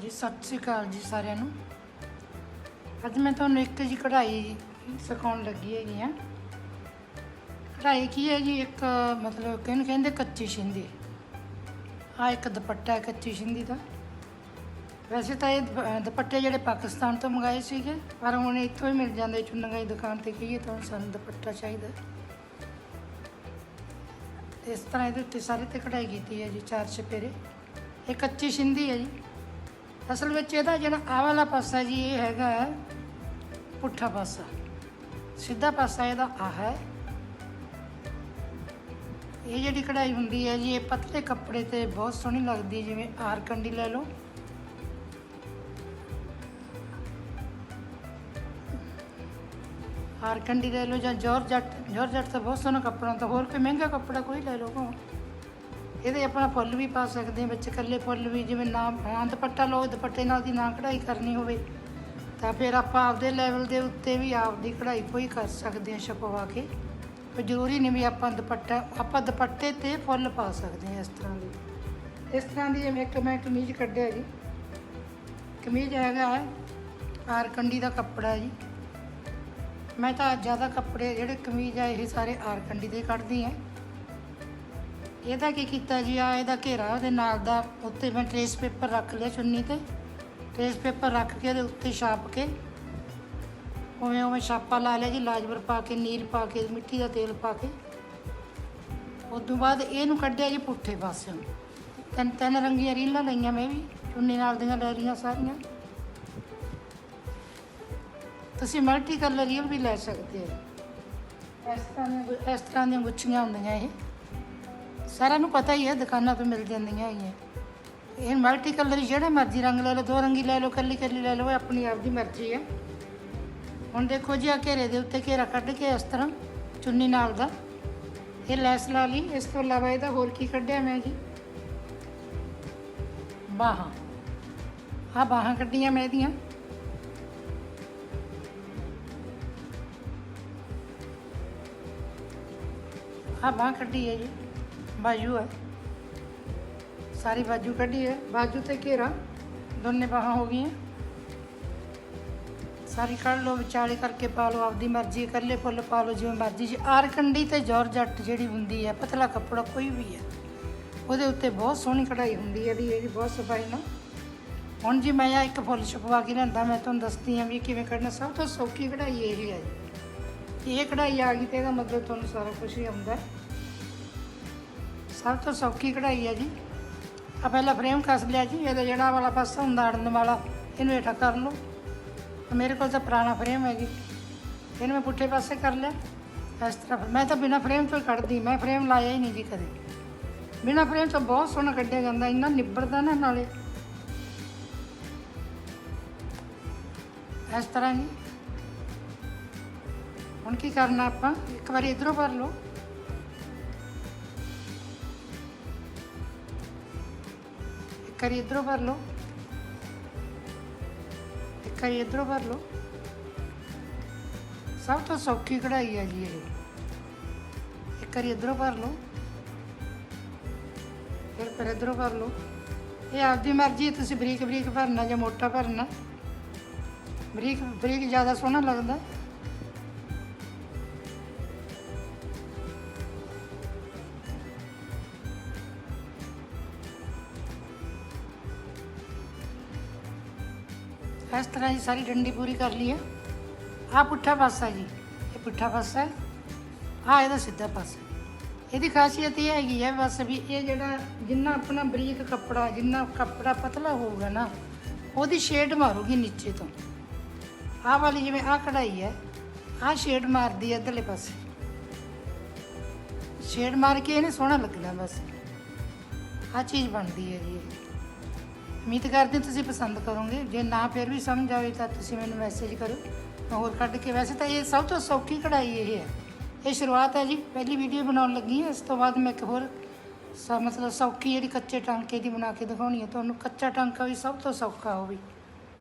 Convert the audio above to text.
ਜੀ ਸਤਿ ਸ੍ਰੀ ਅਕਾਲ ਜੀ ਸਾਰਿਆਂ ਨੂੰ। ਅੱਜ ਮੈਂ ਤੁਹਾਨੂੰ ਇੱਕ ਜੀ ਕਢਾਈ ਸਿਖਾਉਣ ਲੱਗੀ ਹੈਗੀ ਆ। ਕਢਾਈ ਕੀ ਹੈ ਜੀ? ਇੱਕ, ਮਤਲਬ ਕਿਹਨੂੰ ਕਹਿੰਦੇ? ਕੱਚੀ ਸ਼ਿੰਦੀ। ਆ ਇੱਕ ਦੁਪੱਟਾ ਹੈ ਕੱਚੀ ਸ਼ਿੰਦੀ ਦਾ। ਵੈਸੇ ਤਾਂ ਇਹ ਦੁਪੱਟੇ ਜਿਹੜੇ ਪਾਕਿਸਤਾਨ ਤੋਂ ਮੰਗਾਏ ਸੀਗੇ, ਪਰ ਹੁਣ ਇੱਥੋਂ ਹੀ ਮਿਲ ਜਾਂਦੇ ਚੁੰਨਗਾਈ ਦੁਕਾਨ ਤੇ ਕਹੀਏ ਤਾਂ ਸਾਨੂੰ ਦੁਪੱਟਾ ਚਾਹੀਦਾ। ਇਸ ਤਰ੍ਹਾਂ ਇਹਦੇ ਉੱਤੇ ਸਾਰੇ ਤੇ ਕਢਾਈ ਕੀਤੀ ਹੈ ਜੀ, ਚਾਰ ਚਪੇਰੇ ਇਹ ਕੱਚੀ ਸ਼ਿੰਦੀ ਹੈ ਜੀ। ਅਸਲ ਵਿੱਚ ਇਹਦਾ ਜਿਹੜਾ ਆਹ ਵਾਲਾ ਪਾਸਾ ਜੀ ਇਹ ਹੈਗਾ ਹੈ, ਪੁੱਠਾ ਪਾਸਾ। ਸਿੱਧਾ ਪਾਸਾ ਇਹਦਾ ਆਹ ਹੈ। ਇਹ ਜਿਹੜੀ ਕਢਾਈ ਹੁੰਦੀ ਹੈ ਜੀ, ਇਹ ਪਤਲੇ ਕੱਪੜੇ ਤੇ ਬਹੁਤ ਸੋਹਣੀ ਲੱਗਦੀ ਜਿਵੇਂ ਆਰ ਕੰਡੀ ਲੈ ਲਓ। ਆਰ ਕੰਡੀ ਲੈ ਲਓ ਜਾਂ ਜੋਰਜੱਟ। ਜੋਰਜੱਟ ਤਾਂ ਬਹੁਤ ਸੋਹਣਾ ਕੱਪੜਾ ਤਾਂ ਹੋਰ ਕੋਈ ਮਹਿੰਗਾ ਕੱਪੜਾ ਕੋਈ ਲੈ ਲਓ ਭਾਵੇਂ। ਇਹਦੇ ਆਪਣਾ ਫੁੱਲ ਵੀ ਪਾ ਸਕਦੇ ਹਾਂ, ਵਿੱਚ ਇਕੱਲੇ ਫੁੱਲ ਵੀ, ਜਿਵੇਂ ਨਾ ਹਾਂ ਦੁਪੱਟਾ ਲਓ, ਦੁਪੱਟੇ ਨਾਲ ਦੀ ਨਾ ਕਢਾਈ ਕਰਨੀ ਹੋਵੇ, ਤਾਂ ਫਿਰ ਆਪਾਂ ਆਪਦੇ ਲੈਵਲ ਦੇ ਉੱਤੇ ਵੀ ਆਪਦੀ ਕਢਾਈ ਕੋਈ ਕਰ ਸਕਦੇ ਹਾਂ ਛਪਵਾ ਕੇ। ਕੋਈ ਜ਼ਰੂਰੀ ਨਹੀਂ ਵੀ ਆਪਾਂ ਦੁਪੱਟਾ, ਆਪਾਂ ਦੁਪੱਟੇ ਤੇ ਫੁੱਲ ਪਾ ਸਕਦੇ ਹਾਂ ਇਸ ਤਰ੍ਹਾਂ ਦੀ। ਇਸ ਤਰ੍ਹਾਂ ਦੀ ਜਿਵੇਂ ਇੱਕ ਮੈਂ ਕਮੀਜ਼ ਕੱਢਿਆ ਜੀ। ਕਮੀਜ਼ ਹੈਗਾ ਹੈ ਆਰ ਕੰਡੀ ਦਾ ਕੱਪੜਾ ਜੀ। ਮੈਂ ਤਾਂ ਜ਼ਿਆਦਾ ਕੱਪੜੇ ਜਿਹੜੇ ਕਮੀਜ਼ ਆ, ਇਹ ਸਾਰੇ ਆਰ ਕੰਡੀ ਦੇ ਕੱਢਦੀ ਹਾਂ। ਇਹਦਾ ਕੀ ਕੀਤਾ ਜੀ? ਆ ਇਹਦਾ ਘੇਰਾ ਉਹਦੇ ਨਾਲ ਦਾ, ਉੱਤੇ ਮੈਂ ਟ੍ਰੇਸ ਪੇਪਰ ਰੱਖ ਲਿਆ ਚੁੰਨੀ ਤੇ। ਟ੍ਰੇਸ ਪੇਪਰ ਰੱਖ ਕੇ ਉਹਦੇ ਉੱਤੇ ਛਾਪ ਕੇ, ਉਵੇਂ ਉਵੇਂ ਛਾਪਾ ਲਾ ਲਿਆ ਜੀ ਲਾਜਵਰ ਪਾ ਕੇ, ਨੀਲ ਪਾ ਕੇ, ਮਿੱਟੀ ਦਾ ਤੇਲ ਪਾ ਕੇ। ਉਸ ਤੋਂ ਬਾਅਦ ਇਹਨੂੰ ਕੱਢਿਆ ਜੀ ਪੁੱਠੇ ਪਾਸੇ ਨੂੰ ਤਿੰਨ ਤਿੰਨ ਰੰਗੀਆਂ ਰੀਲਾਂ ਲਈਆਂ ਮੈਂ ਵੀ, ਚੁੰਨੀ ਨਾਲ ਦੀਆਂ ਲੈ ਲਈਆਂ ਸਾਰੀਆਂ। ਤੁਸੀਂ ਮਲਟੀ ਕਲਰ ਰੀਲ ਵੀ ਲੈ ਸਕਦੇ ਹੋ। ਇਸ ਤਰ੍ਹਾਂ ਦੀਆਂ ਇਸ ਤਰ੍ਹਾਂ ਦੀਆਂ ਗੁੱਛੀਆਂ ਹੁੰਦੀਆਂ ਇਹ। ਸਾਰਿਆਂ ਨੂੰ ਪਤਾ ਹੀ ਹੈ, ਦੁਕਾਨਾਂ ਤੋਂ ਮਿਲ ਜਾਂਦੀਆਂ ਹੈਗੀਆਂ ਇਹ ਮਲਟੀ ਕਲਰ ਜਿਹੜੇ ਮਰਜ਼ੀ ਰੰਗ ਲੈ ਲਓ, ਦੋ ਰੰਗੀ ਲੈ ਲਓ ਕੱਲੀ ਕੱਲੀ ਲੈ ਲਓ, ਇਹ ਆਪਣੀ ਆਪ ਦੀ ਮਰਜ਼ੀ ਹੈ। ਹੁਣ ਦੇਖੋ ਜੀ, ਆ ਘੇਰੇ ਦੇ ਉੱਤੇ ਘੇਰਾ ਕੱਢ ਕੇ ਇਸ ਤਰ੍ਹਾਂ ਚੁੰਨੀ ਨਾਲ ਦਾ ਇਹ ਲੈਸ ਲਾ ਲਈ। ਇਸ ਤੋਂ ਇਲਾਵਾ ਇਹਦਾ ਹੋਰ ਕੀ ਕੱਢਿਆ ਮੈਂ ਜੀ? ਬਾਹਾਂ। ਆ ਬਾਹਾਂ ਕੱਢੀਆਂ ਮੈਂ ਇਹਦੀਆਂ। ਆ ਬਾਹਾਂ ਕੱਢੀ ਹੈ ਜੀ। ਬਾਜੂ ਹੈ ਸਾਰੀ ਬਾਜੂ ਕੱਢੀ ਹੈ ਬਾਜੂ ਤੇ ਘੇਰਾ ਦੋਨੇ ਬਾਹਾਂ ਹੋ ਗਈਆਂ ਸਾਰੀ ਕੱਢ ਲਓ ਵਿਚਾਲੇ ਕਰਕੇ ਪਾ ਲਓ ਆਪਦੀ ਮਰਜ਼ੀ ਇਕੱਲੇ ਫੁੱਲ ਪਾ ਲਓ ਜਿਵੇਂ ਮਰਜ਼ੀ ਜੀ ਆਰ ਕੰਡੀ ਤੇ ਜੋਰਜੱਟ ਜਿਹੜੀ ਹੁੰਦੀ ਹੈ ਪਤਲਾ ਕੱਪੜਾ ਕੋਈ ਵੀ ਹੈ ਉਹਦੇ ਉੱਤੇ ਬਹੁਤ ਸੋਹਣੀ ਕਢਾਈ ਹੁੰਦੀ ਹੈ ਇਹਦੀ ਇਹਦੀ ਬਹੁਤ ਸਫ਼ਾਈ ਨਾਲ ਹੁਣ ਜੀ ਮੈਂ ਆ ਇੱਕ ਫੁੱਲ ਛਪਵਾ ਕੇ ਲਿਆਂਦਾ ਮੈਂ ਤੁਹਾਨੂੰ ਦੱਸਦੀ ਹਾਂ ਵੀ ਕਿਵੇਂ ਕੱਢਣਾ ਸਭ ਤੋਂ ਸੌਖੀ ਕਢਾਈ ਇਹ ਹੈ ਜੀ ਇਹ ਕਢਾਈ ਆ ਗਈ ਤੇ ਇਹਦਾ ਮਤਲਬ ਤੁਹਾਨੂੰ ਸਾਰਾ ਕੁਝ ਹੀ ਆਉਂਦਾ ਸਭ ਤੋਂ ਸੌਖੀ ਕਢਾਈ ਹੈ ਜੀ। ਆ ਪਹਿਲਾਂ ਫਰੇਮ ਕੱਸ ਲਿਆ ਜੀ, ਇਹਦਾ ਜਿਹੜਾ ਵਾਲਾ ਪਾਸਾ ਹੁੰਦਾ ਅੜਨ ਵਾਲਾ, ਇਹਨੂੰ ਹੇਠਾਂ ਕਰ ਲਓ। ਮੇਰੇ ਕੋਲ ਤਾਂ ਪੁਰਾਣਾ ਫਰੇਮ ਹੈ ਜੀ। ਇਹਨੂੰ ਮੈਂ ਪੁੱਠੇ ਪਾਸੇ ਕਰ ਲਿਆ। ਇਸ ਤਰ੍ਹਾਂ ਮੈਂ ਤਾਂ ਬਿਨਾ ਫਰੇਮ ਤੋਂ ਹੀ ਕੱਢਦੀ, ਮੈਂ ਫਰੇਮ ਲਾਇਆ ਹੀ ਨਹੀਂ ਜੀ ਕਦੇ। ਬਿਨਾ ਫਰੇਮ ਤੋਂ ਬਹੁਤ ਸੋਹਣਾ ਕੱਢਿਆ ਜਾਂਦਾ, ਇੰਨਾ ਨਿਬੜਦਾ ਨਾ ਨਾਲੇ। ਇਸ ਤਰ੍ਹਾਂ ਜੀ ਹੁਣ ਕੀ ਕਰਨਾ ਆਪਾਂ? ਇੱਕ ਵਾਰੀ ਇਧਰੋਂ ਭਰ ਲਓ। ਇੱਕ ਵਾਰੀ ਇਧਰੋਂ ਭਰ ਲਓ। ਇੱਕ ਵਾਰੀ ਇਧਰੋਂ ਭਰ ਲਓ। ਸਭ ਤੋਂ ਸੌਖੀ ਕਢਾਈ ਹੈ ਜੀ ਇਹ। ਇੱਕ ਵਾਰੀ ਇਧਰੋਂ ਭਰ ਲਓ। ਫਿਰ ਪਰ ਇਧਰੋਂ ਭਰ ਲਓ। ਇਹ ਆਪਦੀ ਮਰਜ਼ੀ ਤੁਸੀਂ ਬਰੀਕ ਬਰੀਕ ਭਰਨਾ ਜਾਂ ਮੋਟਾ ਭਰਨਾ। ਬਰੀਕ ਬਰੀਕ ਜ਼ਿਆਦਾ ਸੋਹਣਾ ਲੱਗਦਾ। ਇਸ ਤਰ੍ਹਾਂ ਹੀ ਸਾਰੀ ਡੰਡੀ ਪੂਰੀ ਕਰ ਲਈ ਹੈ। ਆ ਪੁੱਠਾ ਪਾਸਾ ਜੀ, ਇਹ ਪੁੱਠਾ ਪਾਸਾ ਹੈ। ਆ ਇਹਦਾ ਸਿੱਧਾ ਪਾਸਾ। ਇਹਦੀ ਖਾਸੀਅਤ ਇਹ ਹੈਗੀ ਹੈ ਬਸ ਵੀ ਇਹ ਜਿਹੜਾ ਜਿੰਨਾ ਆਪਣਾ ਬਰੀਕ ਕੱਪੜਾ, ਜਿੰਨਾ ਕੱਪੜਾ ਪਤਲਾ ਹੋਊਗਾ ਨਾ, ਉਹਦੀ ਸ਼ੇਡ ਮਾਰੂਗੀ ਨੀਚੇ ਤੋਂ। ਆਹ ਵਾਲੀ ਜਿਵੇਂ ਆਹ ਕਢਾਈ ਹੈ, ਆਹ ਸ਼ੇਡ ਮਾਰਦੀ ਹੈ ਇਧਰਲੇ ਪਾਸੇ। ਸ਼ੇਡ ਮਾਰ ਕੇ ਇਹਨੇ ਸੋਹਣਾ ਲੱਗਣਾ ਬਸ। ਆਹ ਚੀਜ਼ ਬਣਦੀ ਹੈ ਜੀ ਇਹ। ਉਮੀਦ ਕਰਦੇ ਹਾਂ ਤੁਸੀਂ ਪਸੰਦ ਕਰੋਗੇ। ਜੇ ਨਾ ਫਿਰ ਵੀ ਸਮਝ ਆਵੇ ਤਾਂ ਤੁਸੀਂ ਮੈਨੂੰ ਮੈਸੇਜ ਕਰੋ ਮੈਂ ਹੋਰ ਕੱਢ ਕੇ ਵੈਸੇ ਤਾਂ ਇਹ ਸਭ ਤੋਂ ਸੌਖੀ ਕਢਾਈ ਇਹ ਹੈ। ਇਹ ਸ਼ੁਰੂਆਤ ਹੈ ਜੀ, ਪਹਿਲੀ ਵੀਡੀਓ ਬਣਾਉਣ ਲੱਗੀ ਹਾਂ। ਇਸ ਤੋਂ ਬਾਅਦ ਮੈਂ ਇੱਕ ਹੋਰ ਸ- ਮਤਲਬ ਸੌਖੀ ਜਿਹੜੀ ਕੱਚੇ ਟਾਂਕੇ ਦੀ ਬਣਾ ਕੇ ਦਿਖਾਉਣੀ ਹੈ ਤੁਹਾਨੂੰ ਕੱਚਾ ਟਾਂਕਾ ਵੀ ਸਭ ਤੋਂ ਸੌਖਾ ਉਹ ਵੀ